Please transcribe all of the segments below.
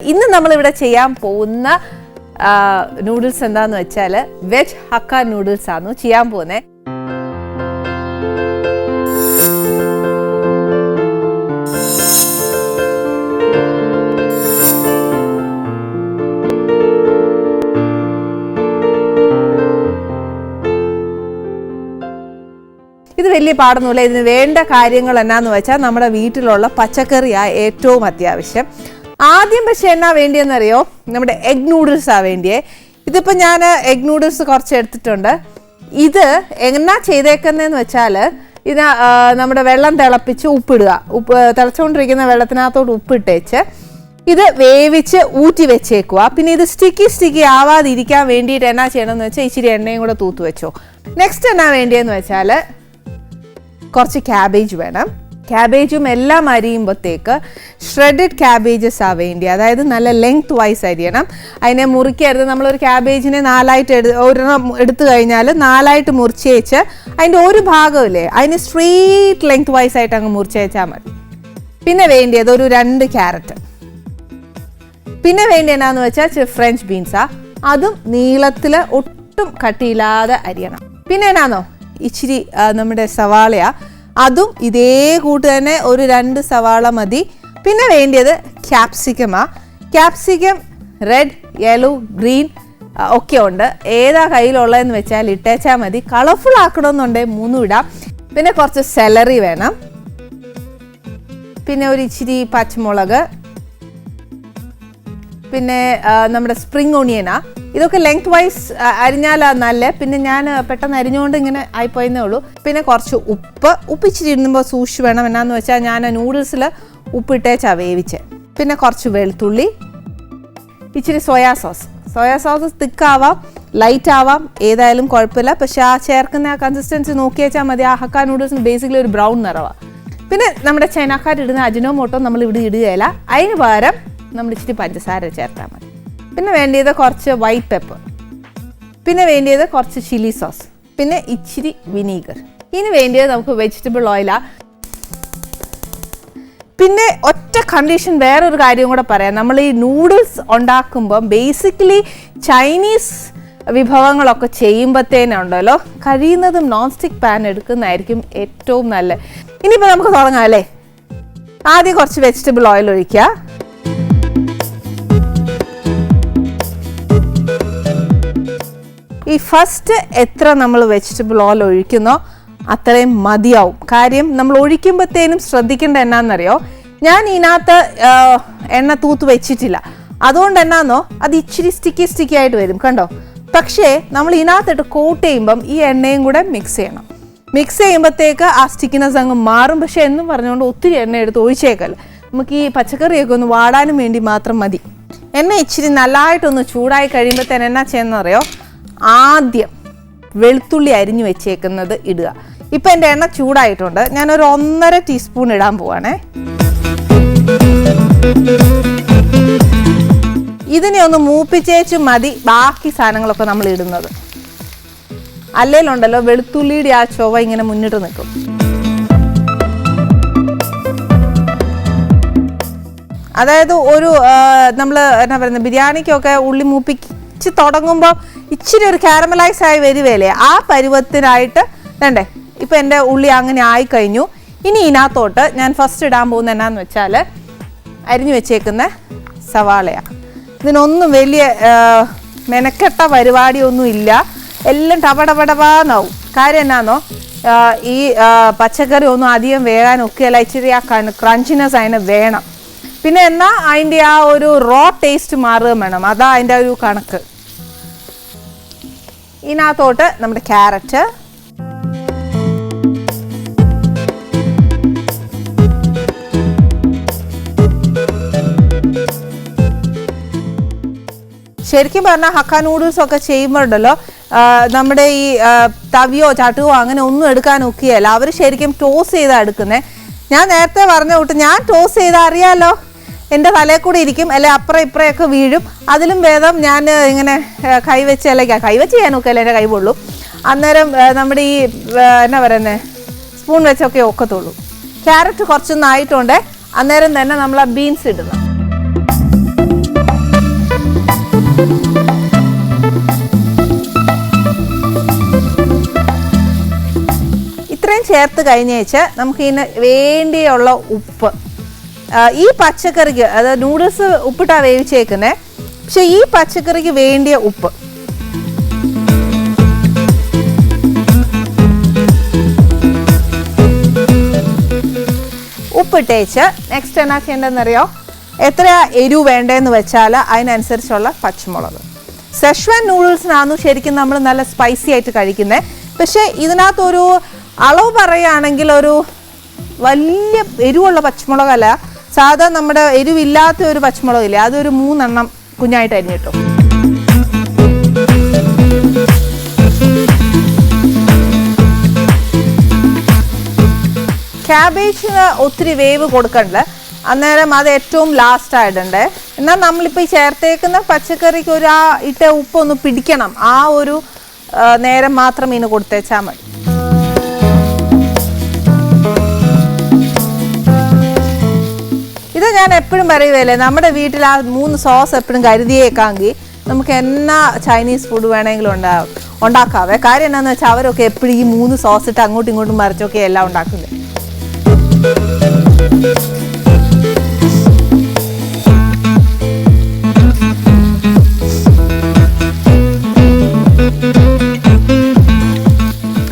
ഇന്ന് നമ്മളിവിടെ ചെയ്യാൻ പോകുന്ന നൂഡിൽസ് എന്താന്ന് വെച്ചാൽ വെജ് ഹക്ക നൂഡിൽസ് ആണ് ചെയ്യാൻ പോകുന്നത് ഇത് വലിയ പാടൊന്നുമില്ല. ഇതിന് വേണ്ട കാര്യങ്ങൾ എന്നാന്ന് വെച്ചാൽ നമ്മുടെ വീട്ടിലുള്ള പച്ചക്കറിയാണ് ഏറ്റവും അത്യാവശ്യം. ആദ്യം പക്ഷേ എന്നാ വേണ്ടിയെന്നറിയോ? നമ്മുടെ എഗ് നൂഡിൽസാണ് വേണ്ടിയേ. ഇതിപ്പോൾ ഞാൻ എഗ് നൂഡിൽസ് കുറച്ച് എടുത്തിട്ടുണ്ട്. ഇത് എന്നാ ചെയ്തേക്കുന്നതെന്ന് വെച്ചാൽ ഇത് നമ്മുടെ വെള്ളം തിളപ്പിച്ച് ഉപ്പിടുക. ഉപ്പ് തിളച്ചുകൊണ്ടിരിക്കുന്ന വെള്ളത്തിനകത്തോട്ട് ഉപ്പിട്ടേച്ച് ഇത് വേവിച്ച് ഊറ്റി വെച്ചേക്കുക. പിന്നെ ഇത് സ്റ്റിക്കി സ്റ്റിക്കി ആവാതിരിക്കാൻ വേണ്ടിയിട്ട് എന്നാ ചെയ്യണമെന്ന് വെച്ചാൽ ഇച്ചിരി എണ്ണയും കൂടെ തൂത്ത് വെച്ചോ. നെക്സ്റ്റ് എന്നാ വേണ്ടിയെന്ന് വെച്ചാൽ കുറച്ച് ക്യാബേജ് വേണം. ക്യാബേജും എല്ലാം അരിയുമ്പോഴത്തേക്ക് ഷ്രെഡഡ് ക്യാബേജസ് ആ വേണ്ടി അതായത് നല്ല ലെങ്ത് വൈസ് അരിയണം. അതിനെ മുറിക്കരുത്. നമ്മളൊരു ക്യാബേജിനെ നാലായിട്ട് എടു ഒരെണ്ണം എടുത്തു കഴിഞ്ഞാൽ നാലായിട്ട് മുറിച്ചേച്ച് അതിന്റെ ഒരു ഭാഗമില്ലേ അതിന് സ്ട്രീറ്റ് ലെങ്ത് വൈസ് ആയിട്ട് അങ്ങ് മുറിച്ചേച്ചാൽ മതി. പിന്നെ വേണ്ടിയത് ഒരു രണ്ട് ക്യാരറ്റ് പിന്നെ വേണ്ടി എന്നാന്ന് വെച്ചാൽ ഫ്രഞ്ച് ബീൻസാ അതും നീളത്തിൽ ഒട്ടും കട്ടിയില്ലാതെ അരിയണം. പിന്നെ എന്നാന്നോ? ഇച്ചിരി നമ്മുടെ സവാളയാ. അതും ഇതേ കൂട്ട് തന്നെ ഒരു രണ്ട് സവാള മതി. പിന്നെ വേണ്ടിയത് ക്യാപ്സിക്കമാ ക്യാപ്സിക്കം റെഡ് യെല്ലോ ഗ്രീൻ ഒക്കെ ഉണ്ട്. ഏതാ കയ്യിലുള്ളതെന്ന് വെച്ചാൽ ഇട്ടേച്ചാൽ മതി. കളർഫുൾ ആക്കണമെന്നുണ്ടെങ്കിൽ മൂന്നും ഇടാം. പിന്നെ കുറച്ച് സെലറി വേണം. പിന്നെ ഒരു ഇച്ചിരി പച്ചമുളക്. പിന്നെ നമ്മുടെ സ്പ്രിങ് ഒണിയനാ ഇതൊക്കെ ലെങ്ത് വൈസ് അരിഞ്ഞാലാ നല്ല. പിന്നെ ഞാൻ പെട്ടെന്ന് അരിഞ്ഞുകൊണ്ട് ഇങ്ങനെ ആയിപ്പോയെന്നേ ഉള്ളൂ. പിന്നെ കുറച്ച് ഉപ്പ്. ഉപ്പ് ഇച്ചിരി ഇടുമ്പോൾ സൂക്ഷിച്ച് വേണം. എന്നാന്ന് വെച്ചാൽ ഞാൻ നൂഡിൽസിൽ ഉപ്പിട്ടേച്ചാ വേവിച്ച്. പിന്നെ കുറച്ച് വെളുത്തുള്ളി. ഇച്ചിരി സോയാ സോസ് സോയാ സോസ് തിക്കാവാം ലൈറ്റ് ആവാം. ഏതായാലും കുഴപ്പമില്ല. പക്ഷെ ആ ചേർക്കുന്ന ആ കൺസിസ്റ്റൻസി നോക്കി വെച്ചാൽ മതി. ആ ഹക്ക നൂഡിൽസിന് ബേസിക്കലി ഒരു ബ്രൗൺ നിറവാണ് പിന്നെ നമ്മുടെ ചൈനക്കാരിടുന്ന അജിനോമോട്ടോ നമ്മൾ ഇവിടെ ഇടുകയില്ല. അതിന് പകരം നമ്മൾ ഇച്ചിരി പഞ്ചസാര ചേർത്താൽ മതി. പിന്നെ വേണ്ടിയത് കുറച്ച് വൈറ്റ് പെപ്പർ പിന്നെ വേണ്ടിയത് കുറച്ച് ചില്ലി സോസ് പിന്നെ ഇച്ചിരി വിനീഗർ ഇനി വേണ്ടിയത് നമുക്ക് വെജിറ്റബിൾ ഓയിലാണ് പിന്നെ ഒറ്റ കണ്ടീഷൻ വേറൊരു കാര്യം കൂടെ പറയാം. നമ്മൾ ഈ നൂഡിൽസ് ഉണ്ടാക്കുമ്പം ബേസിക്കലി ചൈനീസ് വിഭവങ്ങളൊക്കെ ചെയ്യുമ്പോഴത്തേനുണ്ടല്ലോ കഴിയുന്നതും നോൺ സ്റ്റിക്ക് പാൻ എടുക്കുന്നതായിരിക്കും ഏറ്റവും നല്ലത്. ഇനിയിപ്പോൾ നമുക്ക് തുടങ്ങാം അല്ലേ? ആദ്യം കുറച്ച് വെജിറ്റബിൾ ഓയിൽ ഒഴിക്കുക. ഈ ഫസ്റ്റ് എത്ര നമ്മൾ വെജിറ്റബിൾ ഓയിൽ ഒഴിക്കുന്നോ അത്രയും മതിയാവും. കാര്യം നമ്മൾ ഒഴിക്കുമ്പോഴത്തേനും ശ്രദ്ധിക്കേണ്ട എന്നാന്നറിയോ? ഞാൻ ഇതിനകത്ത് എണ്ണ തൂത്ത് വെച്ചിട്ടില്ല. അതുകൊണ്ട് എന്നാന്നോ? അത് ഇച്ചിരി സ്റ്റിക്കി സ്റ്റിക്കി ആയിട്ട് വരും കണ്ടോ? പക്ഷേ നമ്മൾ ഇതിനകത്തിട്ട് കോട്ട് ചെയ്യുമ്പം ഈ എണ്ണയും കൂടെ മിക്സ് ചെയ്യണം. മിക്സ് ചെയ്യുമ്പോഴത്തേക്ക് ആ സ്റ്റിക്കിനെസ് അങ്ങ് മാറും. പക്ഷേ എന്നും പറഞ്ഞുകൊണ്ട് ഒത്തിരി എണ്ണ എടുത്ത് ഒഴിച്ചേക്കല്ല നമുക്ക് ഈ പച്ചക്കറിയൊക്കെ ഒന്ന് വാടാനും വേണ്ടി മാത്രം മതി. എണ്ണ ഇച്ചിരി നല്ലതായിട്ടൊന്ന് ചൂടായി കഴിയുമ്പോഴത്തേന് എന്നാ ചെയ്യുന്നറിയോ? ആദ്യം വെളുത്തുള്ളി അരിഞ്ഞു വെച്ചേക്കുന്നത് ഇടുക. ഇപ്പം എന്റെ എണ്ണ ചൂടായിട്ടുണ്ട്. ഞാനൊരു ഒന്നര ടീസ്പൂൺ ഇടാൻ പോവാണേ. ഇതിനെ ഒന്ന് മൂപ്പിച്ചേച്ച് മതി ബാക്കി സാധനങ്ങളൊക്കെ നമ്മൾ ഇടുന്നത്. അല്ലേലുണ്ടല്ലോ വെളുത്തുള്ളിയുടെ ആ ചൊവ ഇങ്ങനെ മുന്നിട്ട് നിൽക്കും. അതായത് ഒരു നമ്മൾ എന്നാ പറയുന്നത് ബിരിയാണിക്കൊക്കെ ഉള്ളി മൂപ്പിച്ച് തുടങ്ങുമ്പോൾ ഇച്ചിരി ഒരു കാരമലൈസ് ആയി വരുവേലേ ആ പരുവത്തിനായിട്ട് വേണ്ടേ ഇപ്പം എന്റെ ഉള്ളി അങ്ങനെ ആയിക്കഴിഞ്ഞു. ഇനി ഇതിനകത്തോട്ട് ഞാൻ ഫസ്റ്റ് ഇടാൻ പോകുന്ന എന്നാന്ന് വെച്ചാൽ അരിഞ്ഞു വെച്ചേക്കുന്ന സവാളയാണ് ഇതിനൊന്നും വലിയ മെനക്കെട്ട പരിപാടിയൊന്നും ഇല്ല. എല്ലാം ടപടപടപാന്നാവും കാര്യം എന്നാന്നോ ഈ പച്ചക്കറി ഒന്നും അധികം വേകാനൊക്കെയല്ല ഇച്ചിരി ആ ക്രഞ്ചിനെസ് അതിന് വേണം. പിന്നെ എന്നാൽ അതിന്റെ ആ ഒരു റോ ടേസ്റ്റ് മാറുകയും വേണം. അതാ അതിന്റെ ഒരു കണക്ക്. ഇതിനകത്തോട്ട് നമ്മുടെ ക്യാരറ്റ്. ശരിക്കും പറഞ്ഞാൽ ഹക്ക നൂഡിൽസ് ഒക്കെ ചെയ്യുമ്പോഴുണ്ടല്ലോ നമ്മുടെ ഈ തവിയോ ചട്ടുകോ അങ്ങനെ ഒന്നും എടുക്കാൻ ഒക്കെയല്ല അവർ ശരിക്കും ടോസ് ചെയ്താണ് എടുക്കുന്നത് ഞാൻ നേരത്തെ പറഞ്ഞ കൂട്ട് ഞാൻ ടോസ് ചെയ്താൽ അറിയാലോ? എന്റെ തലയിൽ കൂടി ഇരിക്കും അല്ലെ അപ്പുറം ഇപ്പുറയൊക്കെ വീഴും. അതിലും ഭേദം ഞാൻ ഇങ്ങനെ കൈവച്ച് അല്ലെങ്കിൽ കൈവച്ച് ചെയ്യാനൊക്കെ അല്ലേ എന്റെ കൈ പൊള്ളും. അന്നേരം നമ്മുടെ ഈ എന്നാ പറയുന്നത് സ്പൂൺ വെച്ചൊക്കെ ഒക്കത്തുള്ളൂ. ക്യാരറ്റ് കുറച്ചൊന്നും ആയിട്ടുണ്ട് അന്നേരം തന്നെ നമ്മൾ ആ ബീൻസ് ഇടുന്നു ഇത്രയും ചേർത്ത് കഴിഞ്ഞേച്ച് നമുക്ക് ഇതിന് വേണ്ടിയുള്ള ഉപ്പ് ഈ പച്ചക്കറിക്ക് അതായത് നൂഡിൽസ് ഉപ്പിട്ടാ വേവിച്ചേക്കുന്നത് പക്ഷെ ഈ പച്ചക്കറിക്ക് വേണ്ടിയ ഉപ്പ്. ഉപ്പിട്ടേച്ച് നെക്സ്റ്റ് എന്നാ ചെയ്യേണ്ടതെന്നറിയോ? എത്ര എരിവ് വേണ്ടതെന്ന് വെച്ചാൽ അതിനനുസരിച്ചുള്ള പച്ചമുളക്. സെഷ്വാൻ നൂഡിൽസിനാന്നു ശരിക്കും നമ്മൾ നല്ല സ്പൈസി ആയിട്ട് കഴിക്കുന്നത് പക്ഷേ ഇതിനകത്തൊരു അളവ് പറയുകയാണെങ്കിൽ ഒരു വലിയ എരിവുള്ള പച്ചമുളകല്ല. സാധാ നമ്മുടെ എരിവില്ലാത്ത ഒരു പച്ചമുളകില്ലേ അതൊരു മൂന്നെണ്ണം കുഞ്ഞായിട്ട് അരിഞ്ഞിട്ടു ക്യാബേജിന് ഒത്തിരി വേവ് കൊടുക്കണ്ട? അന്നേരം അത് ഏറ്റവും ലാസ്റ്റ് ആയിട്ടുണ്ട് എന്നാൽ നമ്മളിപ്പോൾ ഈ ചേർത്തേക്കുന്ന പച്ചക്കറിക്ക് ഒരു ആ ഇട്ട ഉപ്പൊന്ന് പിടിക്കണം. ആ ഒരു നേരം മാത്രം ഇതിന് കൊടുത്തേച്ചാൽ മതി. ഞാൻ എപ്പോഴും പറയുകയല്ലേ നമ്മുടെ വീട്ടിൽ ആ മൂന്ന് സോസ് എപ്പോഴും കരുതിയേക്കാമെങ്കിൽ നമുക്ക് എന്നാ ചൈനീസ് ഫുഡ് വേണമെങ്കിലും ഉണ്ടാവും ഉണ്ടാക്കാവേ. കാര്യം എന്താണെന്ന് വെച്ചാൽ അവരൊക്കെ എപ്പോഴും ഈ മൂന്ന് സോസ് ഇട്ട് അങ്ങോട്ടും ഇങ്ങോട്ടും മറിച്ചൊക്കെ എല്ലാം ഉണ്ടാക്കുന്നത്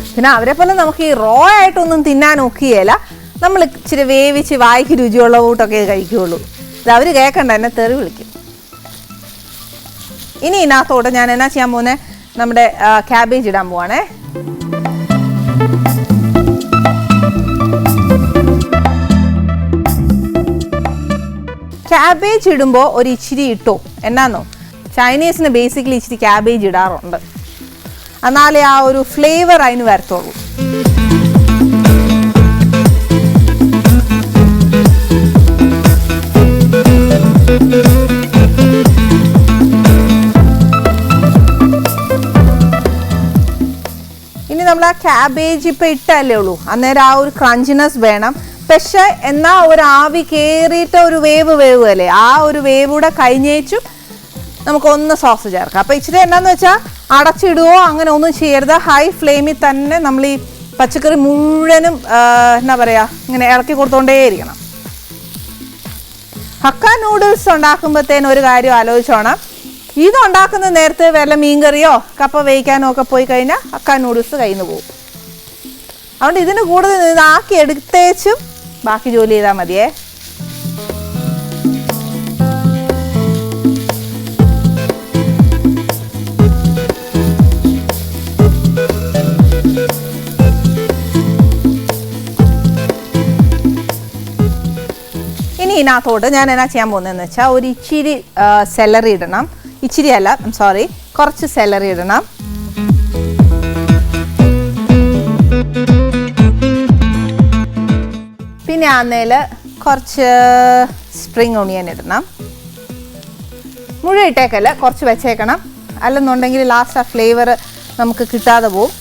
പിന്നെ അവരെ പോലെ നമുക്ക് ഈ റോ ആയിട്ടൊന്നും തിന്നാൻ ഒക്കുകയില്ല നമ്മൾ ഇച്ചിരി വേവിച്ച് വായിക്ക് രുചിയുള്ള കൂട്ടൊക്കെ കഴിക്കുകയുള്ളൂ ഇത് അവർ കേൾക്കണ്ട എന്നെ തെറി വിളിക്കും. ഇനി ഇതിനകത്തോട്ട് ഞാൻ എന്നാ ചെയ്യാൻ പോകുന്നത് നമ്മുടെ ക്യാബേജ് ഇടാൻ പോവാണേ. ക്യാബേജ് ഇടുമ്പോൾ ഒരു ഇച്ചിരി ഇട്ടോ? എന്നാന്നോ? ചൈനീസിന് ബേസിക്കലി ഇച്ചിരി ക്യാബേജ് ഇടാറുണ്ട്. എന്നാലേ ആ ഒരു ഫ്ലേവർ അതിന് വരത്തുള്ളൂ. നമ്മൾ ആ ക്യാബേജ് ഇപ്പം ഇട്ടല്ലേ ഉള്ളൂ. അന്നേരം ആ ഒരു ക്രഞ്ചിനെസ് വേണം. പക്ഷെ എന്നാ ഒരു ആവി കയറിയിട്ട് ഒരു വേവ് വേവ് അല്ലേ ആ ഒരു വേവ് കൂടെ കഴിഞ്ഞേച്ചും നമുക്കൊന്ന് സോസ് ചേർക്കാം. അപ്പോൾ ഇച്ചിരി എന്നാന്ന് വെച്ചാൽ അടച്ചിടുവോ അങ്ങനെ ഒന്നും ചെയ്യരുത്. ഹൈ ഫ്ലെയിമിൽ തന്നെ നമ്മൾ ഈ പച്ചക്കറി മുഴുവനും എന്താ പറയുക ഇങ്ങനെ ഇളക്കി കൊടുത്തോണ്ടേയിരിക്കണം. ഹക്ക നൂഡിൽസ് ഉണ്ടാക്കുമ്പോഴത്തേനും ഒരു കാര്യം ആലോചിച്ചോണം. ഇത് ഉണ്ടാക്കുന്ന നേരത്തെ വല്ല മീൻകറിയോ കപ്പ വേവിക്കാനോ ഒക്കെ പോയി കഴിഞ്ഞാൽ അക്ക നൂഡിൽസ് കയ്യിൽ നിന്ന് പോകും അതുകൊണ്ട് ഇതിന് കൂടുതൽ ഇതാക്കി എടുത്തേച്ചും ബാക്കി ജോലി ചെയ്താൽ മതിയേ. ഇനി ഇതിനകത്തോട്ട് ഞാൻ എന്നാ ചെയ്യാൻ പോകുന്നതെന്ന് വെച്ചാൽ ഒരു ഇച്ചിരി സെലറി ഇടണം. ഇച്ചിരി അല്ല സോറി കുറച്ച് സെലറി ഇടണം. പിന്നെ ആന്നേൽ കുറച്ച് സ്പ്രിങ് ഒണിയൻ ഇടണം. മുഴുവൻ ഇട്ടേക്കല്ല കുറച്ച് വെച്ചേക്കണം. അല്ലെന്നുണ്ടെങ്കിൽ ലാസ്റ്റ് ആ ഫ്ലേവർ നമുക്ക് കിട്ടാതെ പോവും.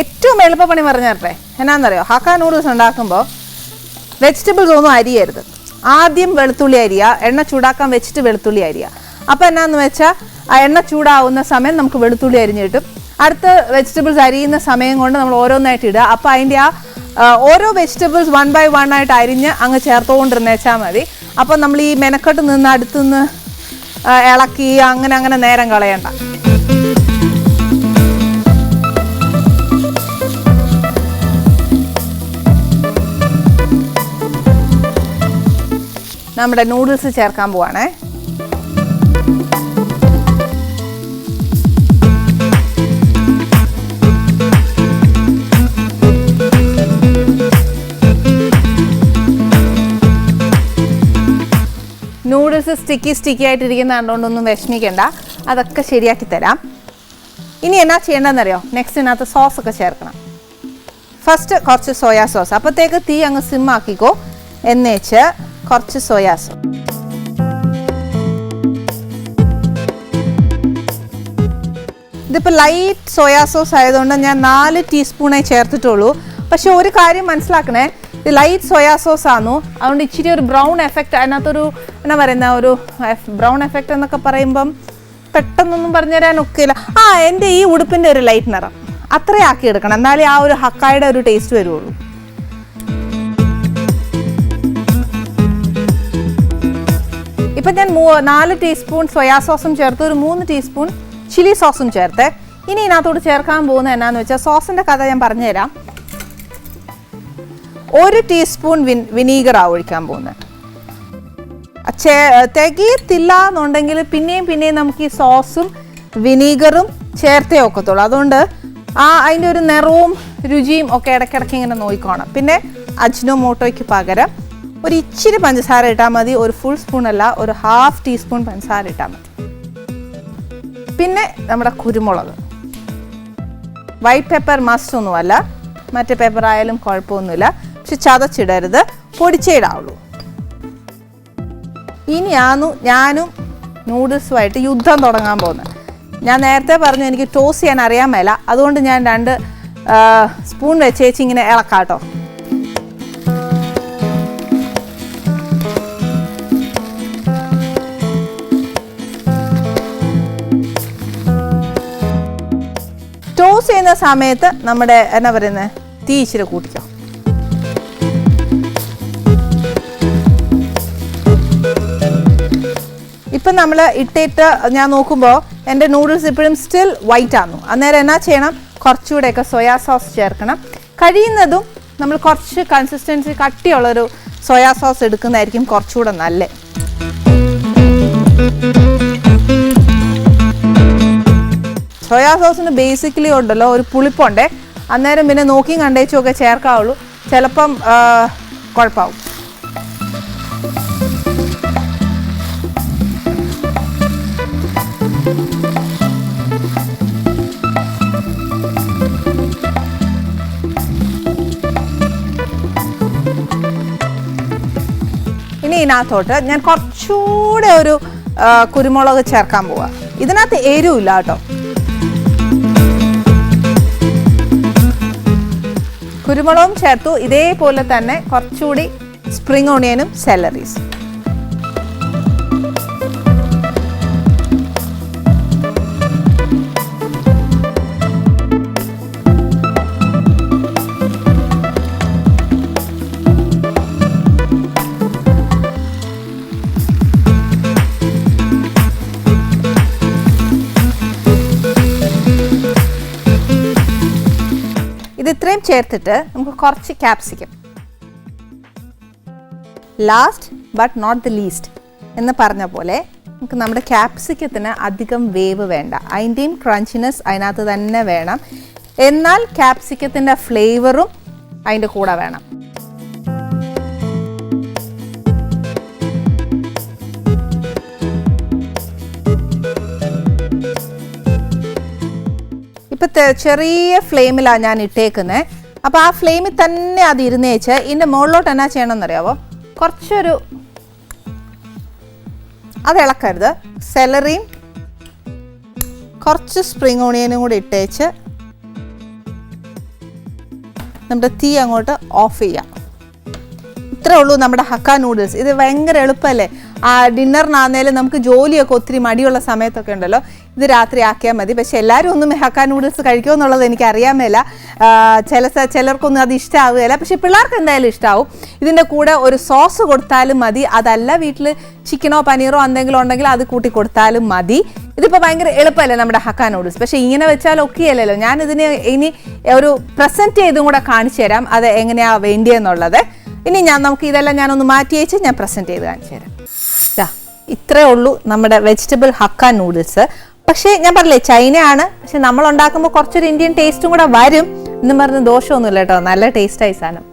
ഏറ്റവും എളുപ്പപ്പണി പറഞ്ഞു തരട്ടെ. എന്നാന്നറിയോ? ഹക്ക നൂഡിൽസ് ഉണ്ടാക്കുമ്പോൾ വെജിറ്റബിൾസ് ഒന്നും അരിയരുത്. ആദ്യം വെളുത്തുള്ളി അരിയ എണ്ണ ചൂടാക്കാൻ വെച്ചിട്ട് വെളുത്തുള്ളി അരിയ. അപ്പോൾ എന്നാന്ന് വെച്ചാൽ ആ എണ്ണ ചൂടാവുന്ന സമയം നമുക്ക് വെളുത്തുള്ളി അരിഞ്ഞ് കിട്ടും അടുത്ത വെജിറ്റബിൾസ് അരിയുന്ന സമയം കൊണ്ട് നമ്മൾ ഓരോന്നായിട്ട് ഇടുക. അപ്പോൾ അതിന്റെ ആ ഓരോ വെജിറ്റബിൾസ് വൺ ബൈ വൺ ആയിട്ട് അരിഞ്ഞ് അങ്ങ് ചേർത്തുകൊണ്ടിരുന്നേച്ചാൽ മതി. അപ്പോൾ നമ്മൾ ഈ മെനക്കെട്ട് നിന്ന് അടുത്തുനിന്ന് ഇളക്കി അങ്ങനെ അങ്ങനെ നേരം കളയണ്ട. നമ്മുടെ നൂഡിൽസ് ചേർക്കാൻ പോവാണേ. നൂഡിൽസ് സ്റ്റിക്കി സ്റ്റിക്കി ആയിട്ടിരിക്കുന്ന കണ്ടുകൊണ്ടൊന്നും വിഷമിക്കേണ്ട. അതൊക്കെ ശരിയാക്കി തരാം. ഇനി എന്നാ ചെയ്യേണ്ടതെന്നറിയോ? നെക്സ്റ്റ് ഇതിനകത്ത് സോസ് ഒക്കെ ചേർക്കണം. ഫസ്റ്റ് കുറച്ച് സോയാ സോസ് അപ്പോഴത്തേക്ക് തീ അങ്ങ് സിം ആക്കിക്കോ. എന്നേച്ച് കുറച്ച് സോയാ സോസ് ഇതിപ്പോൾ ലൈറ്റ് സോയാ സോസ് ആയതുകൊണ്ട് ഞാൻ നാല് ടീസ്പൂണേ ചേർത്തിട്ടുള്ളൂ. പക്ഷെ ഒരു കാര്യം മനസ്സിലാക്കണേ. ഇത് ലൈറ്റ് സോയാ സോസ് ആണു. അതുകൊണ്ട് ഇച്ചിരി ഒരു ബ്രൗൺ എഫക്റ്റ് അതിനകത്തൊരു എന്നാ പറയുന്ന ഒരു ബ്രൗൺ എഫക്റ്റ് എന്നൊക്കെ പറയുമ്പം പെട്ടെന്നൊന്നും പറഞ്ഞു തരാൻ ഒക്കെയില്ല ആ എന്റെ ഈ ഉടുപ്പിന്റെ ഒരു ലൈറ്റ് നിറം. അത്രയാക്കി എടുക്കണം. എന്നാലേ ആ ഒരു ഹക്കായുടെ ഒരു ടേസ്റ്റ് വരുള്ളൂ ഇപ്പം ഞാൻ മൂ- നാല് ടീസ്പൂൺ സോയാ സോസും ചേർത്ത് ഒരു മൂന്ന് ടീസ്പൂൺ ചില്ലി സോസും ചേർത്ത്. ഇനി ഇതിനകത്തോട് ചേർക്കാൻ പോകുന്നത് എന്നാന്ന് വെച്ചാൽ സോസിന്റെ കഥ ഞാൻ പറഞ്ഞുതരാം. ഒരു ടീസ്പൂൺ വിൻ വിനീഗറാണ് ഒഴിക്കാൻ പോകുന്നത്. ചേ- തികയത്തില്ല എന്നുണ്ടെങ്കിൽ പിന്നെയും പിന്നെയും നമുക്ക് ഈ സോസും വിനീഗറും ചേർത്തേ ഒക്കത്തുള്ളൂ. അതുകൊണ്ട് ആ അതിന്റെ ഒരു നിറവും രുചിയും ഒക്കെ ഇടയ്ക്കിടയ്ക്ക് ഇങ്ങനെ നോക്കിക്കോണം. പിന്നെ അജ്നോ മോട്ടോയ്ക്ക് പകരം ഒരു ഇച്ചിരി പഞ്ചസാര ഇട്ടാൽ മതി. ഒരു ഫുൾ സ്പൂൺ അല്ല ഒരു ഹാഫ് ടീസ്പൂൺ പഞ്ചസാര ഇട്ടാൽ മതി. പിന്നെ നമ്മുടെ കുരുമുളക്. വൈറ്റ് പെപ്പർ മസ്റ്റ് ഒന്നുമല്ല. മറ്റേ പേപ്പർ ആയാലും കുഴപ്പമൊന്നുമില്ല. പക്ഷെ ചതച്ചിടരുത്. പൊടിച്ചേടാവുള്ളൂ ഇനി ഇനിയാന്നു ഞാനും നൂഡിൽസുമായിട്ട് യുദ്ധം തുടങ്ങാൻ പോകുന്നത്. ഞാൻ നേരത്തെ പറഞ്ഞു എനിക്ക് ടോസ് ചെയ്യാൻ അറിയാൻ മേല. അതുകൊണ്ട് ഞാൻ രണ്ട് സ്പൂൺ വെച്ചേച്ച് ഇങ്ങനെ ഇളക്കാട്ടോ. ടോസ് ചെയ്യുന്ന സമയത്ത് നമ്മുടെ എന്നാ പറയുന്നത് തീ ഇച്ചിരി കൂട്ടിക്കോ. ഇപ്പം നമ്മൾ ഇട്ടിട്ട് ഞാൻ നോക്കുമ്പോൾ എന്റെ നൂഡിൽസ് ഇപ്പോഴും സ്റ്റിൽ വൈറ്റ് ആണു അന്നേരം എന്നാ ചെയ്യണം? കുറച്ചുകൂടെയൊക്കെ സോയാ സോസ് ചേർക്കണം. കഴിയുന്നതും നമ്മൾ കുറച്ച് കൺസിസ്റ്റൻസി കട്ടിയുള്ളൊരു സോയാ സോസ് എടുക്കുന്നതായിരിക്കും കുറച്ചുകൂടെ നല്ലത് സോയാ സോസിന് ബേസിക്കലി ഉണ്ടല്ലോ ഒരു പുളിപ്പുണ്ടേ. അന്നേരം പിന്നെ നോക്കിയും കണ്ടേച്ചും ഒക്കെ ചേർക്കാവുള്ളൂ. ചിലപ്പം കുഴപ്പമാവും ഇതിനകത്തോട്ട് ഞാൻ കുറച്ചുകൂടെ ഒരു കുരുമുളക് ചേർക്കാൻ പോവാ. ഇതിനകത്ത് എരിവില്ല കേട്ടോ. കുരുമുളകും ചേർത്തു. ഇതേപോലെ തന്നെ കുറച്ചുകൂടി സ്പ്രിംഗ് ഓണിയനും സെലറീസ് ചേർത്തിട്ട് നമുക്ക് കുറച്ച് capsicum last but not the least എന്ന് പറഞ്ഞ പോലെ നമുക്ക് നമ്മുടെ ക്യാപ്സിക്കത്തിന് അധികം വേവ് വേണ്ട. അതിന്റെയും ക്രഞ്ചിനെസ് അതിനകത്ത് തന്നെ വേണം. എന്നാൽ ക്യാപ്സിക്കത്തിന്റെ ഫ്ലേവറും അതിന്റെ കൂടെ വേണം. ചെറിയ ഫ്ലെയിമിലാണ് ഞാൻ ഇട്ടേക്കുന്നത് അപ്പോൾ ആ ഫ്ലെയിമിൽ തന്നെ അത് ഇരുന്നേച്ച് ഇതിന്റെ മുകളിലോട്ട് എന്നാ ചെയ്യണമെന്നറിയാവോ? കുറച്ചൊരു അത് ഇളക്കരുത്. സെലറിയും കുറച്ച് സ്പ്രിങ് ഓണിയനും കൂടി ഇട്ടേച്ച് നമ്മുടെ തീ അങ്ങോട്ട് ഓഫ് ചെയ്യാം. ഇത്രേ ഉള്ളൂ നമ്മുടെ ഹക്ക നൂഡിൽസ് ഇത് ഭയങ്കര എളുപ്പമല്ലേ ആ ഡിന്നറിനാന്നേലും നമുക്ക് ജോലിയൊക്കെ ഒത്തിരി മടിയുള്ള സമയത്തൊക്കെ ഉണ്ടല്ലോ. ഇത് രാത്രി ആക്കിയാൽ മതി. പക്ഷെ എല്ലാവരും ഒന്നും ഹക്ക നൂഡിൽസ് കഴിക്കുമോ എന്നുള്ളത് എനിക്ക് അറിയാൻ മേല ചില ചിലർക്കൊന്നും അത് ഇഷ്ടമാവുകയില്ല പക്ഷെ പിള്ളേർക്ക് എന്തായാലും ഇഷ്ടമാവും ഇതിന്റെ കൂടെ ഒരു സോസ് കൊടുത്താലും മതി. അതല്ല വീട്ടിൽ ചിക്കനോ പനീറോ എന്തെങ്കിലും ഉണ്ടെങ്കിൽ അത് കൂട്ടി കൊടുത്താലും മതി. ഇതിപ്പോൾ ഭയങ്കര എളുപ്പമല്ലേ നമ്മുടെ ഹക്ക നൂഡിൽസ് പക്ഷേ ഇങ്ങനെ വെച്ചാൽ ഒക്കെയല്ലല്ലോ. ഞാൻ ഇതിന് ഇനി ഒരു പ്രസന്റ് ചെയ്തും കൂടെ കാണിച്ചു തരാം. അത് എങ്ങനെയാണ് വേണ്ടിയെന്നുള്ളത്. ഇനി ഞാൻ നമുക്ക് ഇതെല്ലാം ഞാനൊന്ന് മാറ്റി വെച്ച് ഞാൻ പ്രസന്റ് ചെയ്ത് കാണിച്ചു തരാം. ഇത്രേ ഉള്ളൂ നമ്മുടെ വെജിറ്റബിൾ ഹക്ക നൂഡിൽസ് പക്ഷേ ഞാൻ പറഞ്ഞില്ലേ ചൈനയാണ്. പക്ഷെ നമ്മൾ ഉണ്ടാക്കുമ്പോൾ കുറച്ചൊരു ഇന്ത്യൻ ടേസ്റ്റും കൂടെ വരും എന്നും പറഞ്ഞ് ദോഷമൊന്നുമില്ല കേട്ടോ. നല്ല ടേസ്റ്റായി സാധനം.